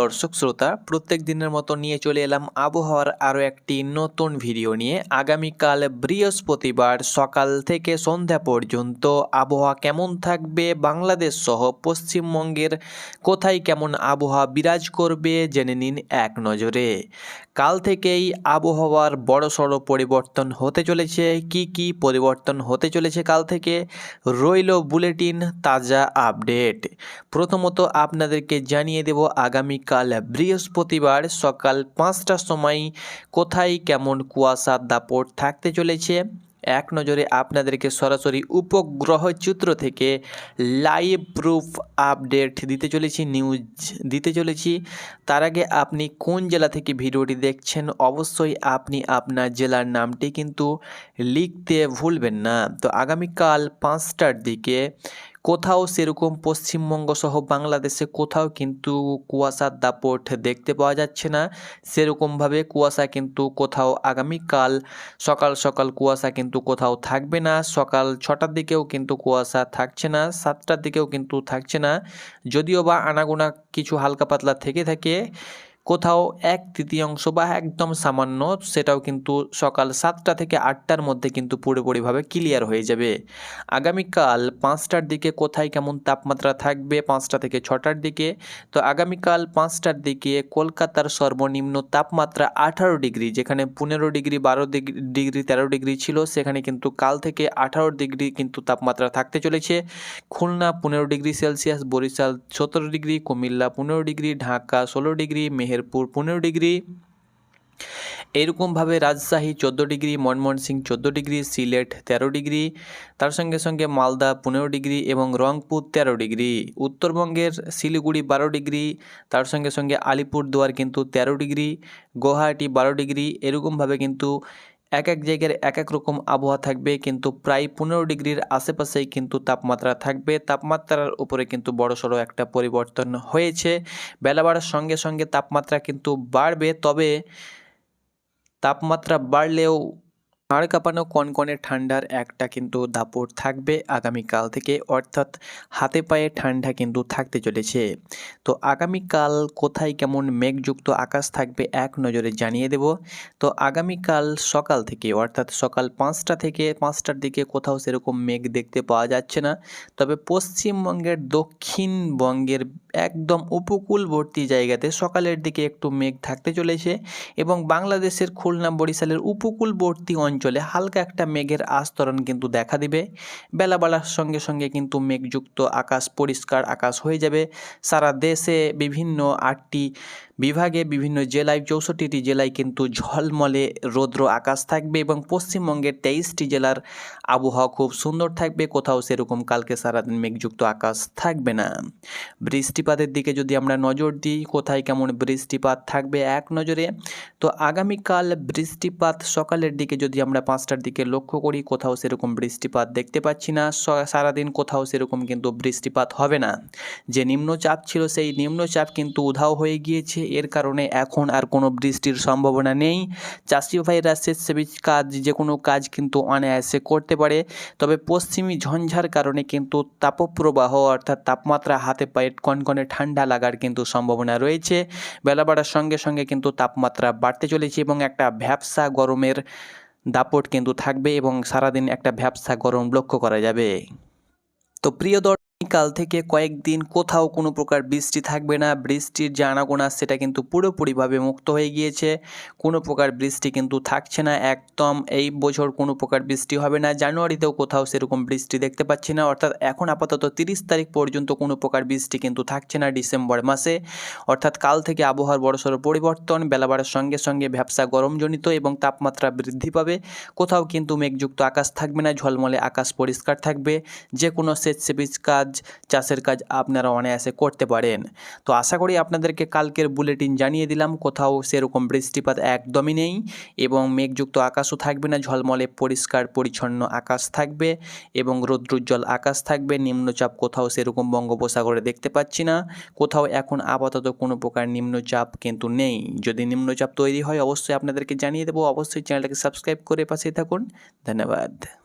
দর্শক শ্রোতা, প্রত্যেক দিনের মতো নিয়ে চলে এলাম আবহাওয়ার আরও একটি নতুন ভিডিও নিয়ে। আগামীকাল বৃহস্পতিবার সকাল থেকে সন্ধ্যা পর্যন্ত আবহাওয়া কেমন থাকবে, বাংলাদেশ সহ পশ্চিমবঙ্গের কোথায় কেমন আবহাওয়া বিরাজ করবে জেনে নিন এক নজরে। কাল থেকেই আবহাওয়ার বড়সড় পরিবর্তন হতে চলেছে। কি কি পরিবর্তন হতে চলেছে কাল থেকে? রইল বুলেটিন, তাজা আপডেট। প্রথমত আপনাদেরকে জানিয়ে দেব আগামীকাল বৃহস্পতিবার সকাল পাঁচটার সময় কোথায় কেমন কুয়াশার দাপট থাকতে চলেছে? এক নজরে আপনাদেরকে সরাসরি উপগ্রহ চিত্র থেকে লাইভ প্রুফ আপডেট দিতে চলেছি, নিউজ দিতে চলেছি। তার আগে আপনি কোন জেলা থেকে ভিডিওটি দেখছেন অবশ্যই আপনি আপনার জেলার নামটি কিন্তু লিখতে ভুলবেন না। তো আগামীকাল পাঁচটার দিকে কোথাও সেরকম পশ্চিমবঙ্গ সহ বাংলাদেশে কোথাও কিন্তু কুয়াশার দাপট দেখতে পাওয়া যাচ্ছে না। সেরকমভাবে কুয়াশা কিন্তু কোথাও আগামীকাল সকাল সকাল কুয়াশা কিন্তু কোথাও থাকবে না। সকাল ছটার দিকেও কিন্তু কুয়াশা থাকছে না, সাতটার দিকেও কিন্তু থাকছে না। যদিও বা আনাগোনা কিছু হালকা পাতলা থেকে থাকে কোথাও এক তৃতীয়াংশ বা একদম সামান্য, সেটাও কিন্তু সকাল সাতটা থেকে আটটার মধ্যে কিন্তু পুরোপুরিভাবে ক্লিয়ার হয়ে যাবে। আগামীকাল পাঁচটার দিকে কোথায় কেমন তাপমাত্রা থাকবে? পাঁচটা থেকে ছটার দিকে। তো আগামীকাল পাঁচটার দিকে কলকাতার সর্বনিম্ন তাপমাত্রা আঠারো ডিগ্রি, যেখানে পনেরো ডিগ্রি, বারো ডিগ্রি তেরো ডিগ্রি ছিল, সেখানে কিন্তু কাল থেকে আঠারো ডিগ্রি কিন্তু তাপমাত্রা থাকতে চলেছে। খুলনা পনেরো ডিগ্রি সেলসিয়াস, বরিশাল সতেরো ডিগ্রি, কুমিল্লা পনেরো ডিগ্রি, ঢাকা ষোলো ডিগ্রি মেহেরপুর পনেরো ডিগ্রি। এরকমভাবে রাজশাহী চোদ্দ ডিগ্রি ময়মনসিংহ চোদ্দ ডিগ্রি, সিলেট তেরো ডিগ্রি, তার সঙ্গে সঙ্গে মালদা পনেরো ডিগ্রি এবং রংপুর তেরো ডিগ্রি। উত্তরবঙ্গের শিলিগুড়ি বারো ডিগ্রি, তার সঙ্গে সঙ্গে আলিপুরদুয়ার কিন্তু তেরো ডিগ্রি, গুয়াহাটি বারো ডিগ্রি, এরকমভাবে কিন্তু এক এক জায়গার এক এক রকম আবহাওয়া থাকবে, কিন্তু প্রায় পনেরো ডিগ্রির আশেপাশেই কিন্তু তাপমাত্রা থাকবে। তাপমাত্রার উপরে কিন্তু বড়সড় একটা পরিবর্তন হয়েছে। বেলা বাড়ার সঙ্গে সঙ্গে তাপমাত্রা কিন্তু বাড়বে, তবে তাপমাত্রা বাড়লেও হাড় কাঁপানো কনকনে ঠান্ডার একটা কিন্তু দাপট থাকবে আগামীকাল থেকে, অর্থাৎ হাতে পায়ে ঠান্ডা কিন্তু থাকতে চলেছে। তো আগামীকাল কোথায় কেমন মেঘযুক্ত আকাশ থাকবে এক নজরে জানিয়ে দেব। তো আগামীকাল সকাল থেকে, অর্থাৎ সকাল পাঁচটা থেকে, পাঁচটার দিকে কোথাও সেরকম মেঘ দেখতে পাওয়া যাচ্ছে না। তবে পশ্চিমবঙ্গের দক্ষিণবঙ্গের একদম উপকূলবর্তী জায়গাতে সকালের দিকে একটু মেঘ থাকতে চলেছে এবং বাংলাদেশের খুলনা, বরিশালের উপকূলবর্তী অঞ্চলে হালকা একটা মেঘের আস্তরণ কিন্তু দেখা দিবে। বেলা বাড়ার সঙ্গে সঙ্গে কিন্তু মেঘযুক্ত আকাশ পরিষ্কার আকাশ হয়ে যাবে। সারা দেশে বিভিন্ন আটটি বিভাগে বিভিন্ন জেলায় চৌষট্টিটি জেলায় কিন্তু ঝলমলে রৌদ্র আকাশ থাকবে এবং পশ্চিমবঙ্গের তেইশটি জেলার আবহাওয়া খুব সুন্দর থাকবে। কোথাও সেরকম কালকে সারাদিন মেঘযুক্ত আকাশ থাকবে না। বৃষ্টিপাতের দিকে যদি আমরা নজর দিই, কোথায় কেমন বৃষ্টিপাত থাকবে এক নজরে? তো আগামীকাল বৃষ্টিপাত সকালের দিকে যদি আমরা পাঁচটার দিকে লক্ষ্য করি, কোথাও সেরকম বৃষ্টিপাত দেখতে পাচ্ছি না। সারাদিন কোথাও সেরকম কিন্তু বৃষ্টিপাত হবে না। যে নিম্নচাপ ছিল, সেই নিম্নচাপ কিন্তু উধাও হয়ে গিয়েছে। এর কারণে এখন আর কোনো বৃষ্টির সম্ভাবনা নেই। চাষি ভাইরা স্বেচ্ছাবীজ কাজ যে কোনো কাজ কিন্তু অনায়াসে করতে পারে। তবে পশ্চিমী ঝঞ্ঝার কারণে কিন্তু তাপপ্রবাহ অর্থাৎ তাপমাত্রা হাতে পায়ে কনকনে ঠান্ডা লাগার কিন্তু সম্ভাবনা রয়েছে। বেলা বাড়ার সঙ্গে সঙ্গে কিন্তু তাপমাত্রা বাড়তে চলেছে এবং একটা ভ্যাবসা গরমের দাপট কিন্তু থাকবে এবং সারাদিন একটা ভ্যাবসা গরম লক্ষ্য করা যাবে। তো প্রিয় দর কাল থেকে কয়েকদিন কোথাও কোনো প্রকার বৃষ্টি থাকবে না। বৃষ্টির যে আনাগোনা সেটা কিন্তু পুরোপুরিভাবে মুক্ত হয়ে গিয়েছে। কোনো প্রকার বৃষ্টি কিন্তু থাকছে না। একদম এই বছর কোনো প্রকার বৃষ্টি হবে না। জানুয়ারিতেও কোথাও সেরকম বৃষ্টি দেখতে পাচ্ছি না। অর্থাৎ এখন আপাতত তিরিশ তারিখ পর্যন্ত কোনো প্রকার বৃষ্টি কিন্তু থাকছে না ডিসেম্বর মাসে। অর্থাৎ কাল থেকে আবহাওয়ার বড়সড় পরিবর্তন, বেলা বাড়ার সঙ্গে সঙ্গে ভ্যাবসা গরমজনিত এবং তাপমাত্রা বৃদ্ধি পাবে। কোথাও কিন্তু মেঘযুক্ত আকাশ থাকবে না, ঝলমলে আকাশ পরিষ্কার থাকবে। যে কোনো সেচসেবিজ কাজ, চাষের কাজ আপনারা অনায়াসে করতে পারেন। তো আশা করি আপনাদেরকে কালকের বুলেটিন জানিয়ে দিলাম, কোথাও সেরকম বৃষ্টিপাত একদমই নেই এবং মেঘযুক্ত আকাশও থাকবে না, ঝলমলে পরিষ্কার পরিচ্ছন্ন আকাশ থাকবে এবং রৌদ্রোজ্জ্বল আকাশ থাকবে, নিম্নচাপ কোথাও সেরকম বঙ্গোপসাগরে দেখতে পাচ্ছি না, কোথাও এখন আপাতত কোনো প্রকার নিম্নচাপ কিন্তু নেই। যদি নিম্নচাপ তৈরি হয়, অবশ্যই আপনাদেরকে জানিয়ে দেবো, অবশ্যই চ্যানেলটাকে সাবস্ক্রাইব করে পাশে থাকুন। ধন্যবাদ।